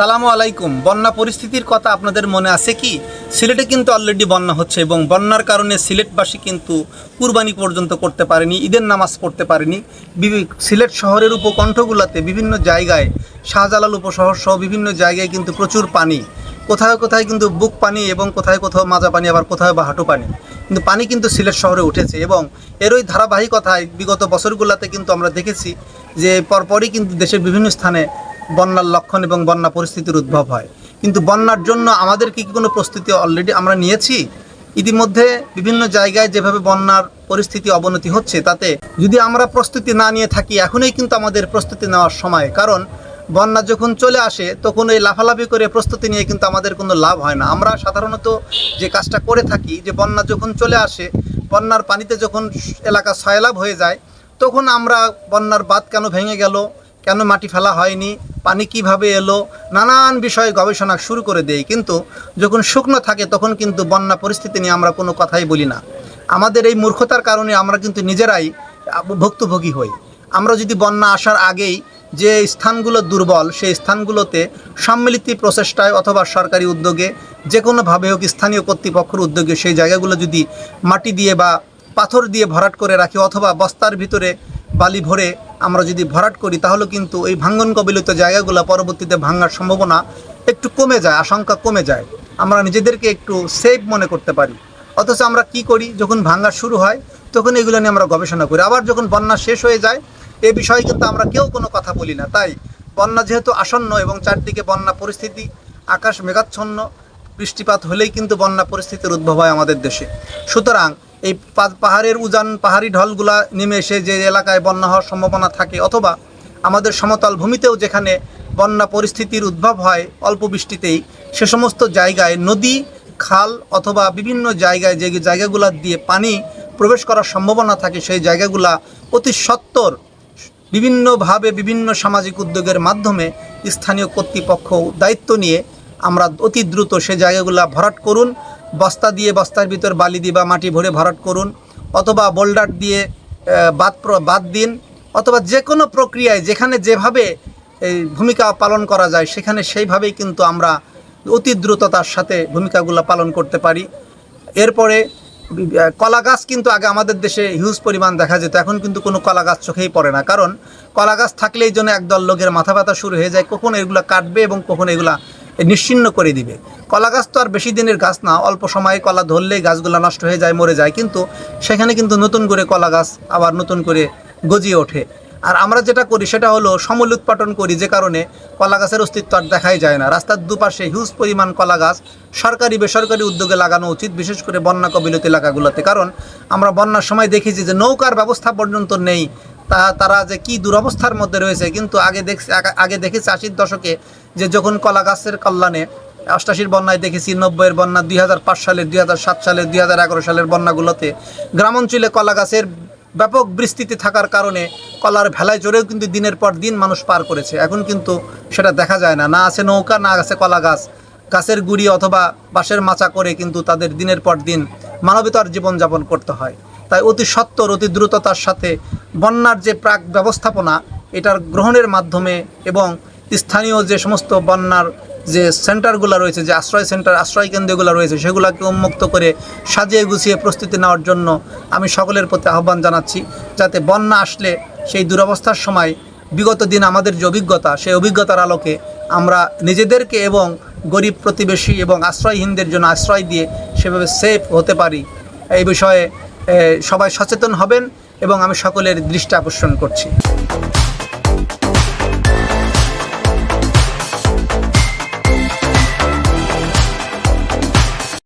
সালামু আলাইকুম। বন্যা পরিস্থিতির কথা আপনাদের মনে আছে কি? সিলেটে কিন্তু অলরেডি বন্যা হচ্ছে এবং বন্যার কারণে সিলেটবাসী কিন্তু কুরবানি পর্যন্ত করতে পারেনি, ঈদের নামাজ পড়তে পারেনি। সিলেট শহরের উপকণ্ঠগুলোতে বিভিন্ন জায়গায় শাহজালাল উপশহর সহ বিভিন্ন জায়গায় কিন্তু প্রচুর পানি। কোথায় কোথায় কিন্তু বুক পানি এবং কোথায় কোথাও মাজা পানি, আবার কোথাও বা হাঁটু পানি। কিন্তু পানি কিন্তু সিলেট শহরে উঠেছে এবং এরই ধারাবাহিকতায় বিগত বছরগুলোতে কিন্তু আমরা দেখেছি যে পরপরই কিন্তু দেশের বিভিন্ন স্থানে বন্যার লক্ষণ এবং বন্যা পরিস্থিতির উদ্ভব হয়। কিন্তু বন্যার জন্য আমাদের কি কি কোনো প্রস্তুতি অলরেডি আমরা নিয়েছি? ইতিমধ্যে বিভিন্ন জায়গায় যেভাবে বন্যার পরিস্থিতি অবনতি হচ্ছে, তাতে যদি আমরা প্রস্তুতি না নিয়ে থাকি, এখনই কিন্তু আমাদের প্রস্তুতি নেওয়ার সময়। কারণ বন্যা যখন চলে আসে, তখন এই লাফালাফি করে প্রস্তুতি নিয়ে কিন্তু আমাদের কোনো লাভ হয় না। আমরা সাধারণত যে কাজটা করে থাকি, যে বন্যা যখন চলে আসে, বন্যার পানিতে যখন এলাকা সয়লাভ হয়ে যায়, তখন আমরা বন্যার বাঁধ কেন ভেঙে গেল? কেন মাটি ফেলা হয়নি? পানি কীভাবে এলো? নানান বিষয়ে গবেষণা শুরু করে দেই, কিন্তু যখন শুকনো থাকে তখন কিন্তু বন্যা পরিস্থিতি নিয়ে আমরা কোনো কথাই বলি না। আমাদের এই মূর্খতার কারণে আমরা কিন্তু নিজেরাই ভুক্তভোগী হই। আমরা যদি বন্যা আসার আগেই যে স্থানগুলো দুর্বল, সেই স্থানগুলোতে সম্মিলিত প্রচেষ্টায় অথবা সরকারি উদ্যোগে যে কোনোভাবে হোক স্থানীয় কর্তৃপক্ষের উদ্যোগে সেই জায়গাগুলো যদি মাটি দিয়ে বা পাথর দিয়ে ভরাট করে রাখি অথবা বস্তার ভিতরে বালি ভরে আমরা যদি ভরাট করি, তাহলে কিন্তু এই ভাঙ্গন কবিলিত জায়গাগুলো পরবর্তীতে ভাঙ্গার সম্ভাবনা একটু কমে যায়, আশঙ্কা কমে যায়। আমরা নিজেদেরকে একটু সেফ মনে করতে পারি। অথচ আমরা কি করি? যখন ভাঙা শুরু হয়, তখন এগুলো নিয়ে আমরা গবেষণা করি। আবার যখন বন্যা শেষ হয়ে যায়, এ বিষয়ে কিন্তু আমরা কেউ কোনো কথা বলি না। তাই বন্যা যেহেতু আসন্ন এবং চারদিকে বন্যা পরিস্থিতি আকাশ মেঘাচ্ছন্ন, বৃষ্টিপাত হলেই কিন্তু বন্যা পরিস্থিতির উদ্ভব হয় আমাদের দেশে। সুতরাং এই পাহাড়ের উজান, পাহাড়ি ঢলগুলা নেমে এসে যে এলাকায় বন্যা হওয়ার সম্ভাবনা থাকে, অথবা আমাদের সমতল ভূমিতেও যেখানে বন্যা পরিস্থিতির উদ্ভব হয় অল্প বৃষ্টিতেই, সে সমস্ত জায়গায় নদী, খাল অথবা বিভিন্ন জায়গায় যে জায়গাগুলো দিয়ে পানি প্রবেশ করার সম্ভাবনা থাকে, সেই জায়গাগুলা অতি সত্বর বিভিন্নভাবে বিভিন্ন সামাজিক উদ্যোগের মাধ্যমে স্থানীয় কর্তৃপক্ষ দায়িত্ব নিয়ে আমরা অতি দ্রুত সে জায়গাগুলা ভরাট করুন। বস্তা দিয়ে বস্তার ভিতর বালি দিয়ে বা মাটি ভরে ভরাট করুন, অথবা বোল্ডার দিয়ে বাদ বাদ দিন, অথবা যে কোনো প্রক্রিয়ায় যেখানে যেভাবে এই ভূমিকা পালন করা যায়, সেখানে সেইভাবেই কিন্তু আমরা অতি দ্রুততার সাথে ভূমিকাগুলো পালন করতে পারি। এরপরে কলা গাছ কিন্তু আগে আমাদের দেশে হিউজ পরিমাণ দেখা যেত, এখন কিন্তু কোনো কলা গাছ চোখেই পড়ে না। কারণ, কলা গাছ থাকলেই জন্য একদল লোকের মাথা ব্যথা শুরু হয়ে যায়, কখন এগুলো কাটবে এবং কখন এগুলা নিশ্চিন্ন করে দিবে। কলা গাছ তো আর বেশি দিনের গাছ না, অল্প সময়ে কলা ধরলেই গাছগুলো নষ্ট হয়ে যায়, মরে যায়। কিন্তু সেখানে কিন্তু নতুন করে কলা গাছ আবার নতুন করে গজিয়ে ওঠে। আর আমরা যেটা করি সেটা হলো সমল উৎপাদন করি যে কারণে কলা গাছের অস্তিত্ব আর দেখাই যায় না। রাস্তার দুপাশে হিউজ পরিমাণ কলা গাছ সরকারি, বেসরকারি উদ্যোগে লাগানো উচিত, বিশেষ করে বন্যা কবিলত এলাকাগুলোতে। কারণ আমরা বন্যার সময় দেখেছি যে নৌকার ব্যবস্থা পর্যন্ত নেই। তা তারা যে কি দুরবস্থার মধ্যে রয়েছে, কিন্তু আগে দেখছি, আগে- দেখেছি আশির দশকে যে যখন কলা গাছের কল্যাণে অষ্টাশির বন্যায় দেখেছি, নব্বইয়ের বন্যা দুই সালের, দুই সাত সালের, দুই সালের বন্যাগুলোতে গ্রামাঞ্চলে কলা গাছের ব্যাপক বিস্তৃতি থাকার কারণে কলার ভেলায় জোরেও কিন্তু দিনের পর দিন মানুষ পার করেছে। এখন কিন্তু সেটা দেখা যায় না। না আছে নৌকা, না আছে কলা গাছ। গাছের গুড়ি অথবা বাঁশের মাচা করে কিন্তু তাদের দিনের পর দিন মানবিতার জীবনযাপন করতে হয়। তাই অতি সত্বর, অতি দ্রুততার সাথে বন্যার যে প্রাক ব্যবস্থাপনা, এটার গ্রহণের মাধ্যমে এবং স্থানীয় যে সমস্ত বন্যার যে সেন্টারগুলো রয়েছে, যে আশ্রয় সেন্টার, আশ্রয় কেন্দ্রগুলো রয়েছে, সেগুলোকে উন্মুক্ত করে সাজিয়ে গুছিয়ে প্রস্তুতি নেওয়ার জন্য আমি সকলের প্রতি আহ্বান জানাচ্ছি, যাতে বন্যা আসলে সেই দুরবস্থার সময় বিগত দিন আমাদের যে অভিজ্ঞতা, সেই অভিজ্ঞতার আলোকে আমরা নিজেদেরকে এবং গরিব প্রতিবেশী এবং আশ্রয়হীনদের জন্য আশ্রয় দিয়ে সেভাবে সেফ হতে পারি। এই বিষয়ে সবাই সচেতন হবেন এবং আমি সকলের দৃষ্টি আকর্ষণ করছি।